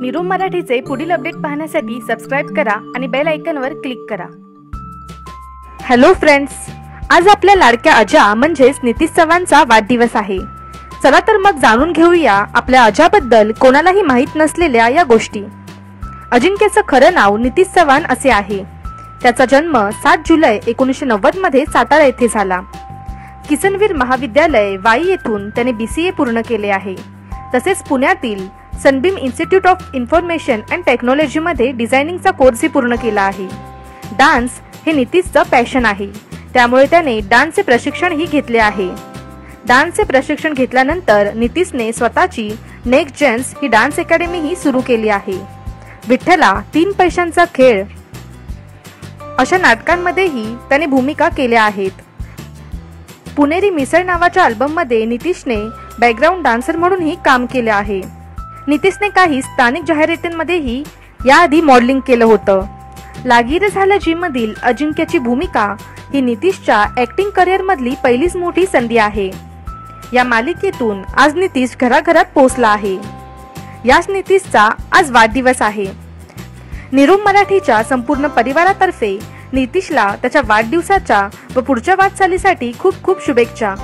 निरूम मराठीचे पुढील अपडेट पाहण्यासाठी सबस्क्राईब करा आणि बेल आयकनवर क्लिक करा. हॅलो फ्रेंड्स आज आपल्या लाडक्या अजा म्हणजेच नितीश चव्हाणचा वाढदिवस आहे. चला तर मग जाणून घेऊया आपल्या अजाबद्दल कोणालाही माहीत नसलेल्या या गोष्टी. अजिंक्यचं खरं नाव नितीश चव्हाण असे आहे. त्याचा जन्म सात जुलै एकोणीसशे नव्वदमध्ये सातारा येथे झाला. किसनवीर महाविद्यालय वाई येथून त्याने बी सी ए पूर्ण केले आहे. तसेच पुण्यातील Sunbeam institute of information and टेक्नॉलॉजीमध्ये डिझायनिंगचा कोर्सही पूर्ण केला आहे. डान्स हे नितीशचं पॅशन आहे. त्यामुळे त्याने डान्सचे प्रशिक्षणही घेतले आहे. डान्सचे प्रशिक्षण घेतल्यानंतर नितीशने स्वतःची नेक्स्ट जेन्स ही डान्स अकॅडमीही सुरू केली आहे. विठ्ठला तीन पैशांचा खेळ. अशा नाटकांमध्येही त्याने भूमिका केल्या आहेत. पुणेरी मिसळ नावाच्या अल्बममध्ये नितीशने बॅकग्राऊंड डान्सर म्हणूनही काम केले आहे. नितीशने काही स्थानिक जाहिरातींमध्येही याआधी मॉडेलिंग केलं होतं. लागीर झालं जीमधील अजिंक्याची अजिंक्यची भूमिका ही नितीशच्या ऍक्टिंग करिअरमधली पहिलीच मोठी संधी आहे. या मालिकेतून आज नितीश घराघरात पोहोचला आहे. याच नितीशचा आज वाढदिवस आहे. निरोम मराठीच्या संपूर्ण परिवारातर्फे नितीशला त्याच्या वाढदिवसाच्या व पुढच्या वाटचालीसाठी खूप खूप शुभेच्छा.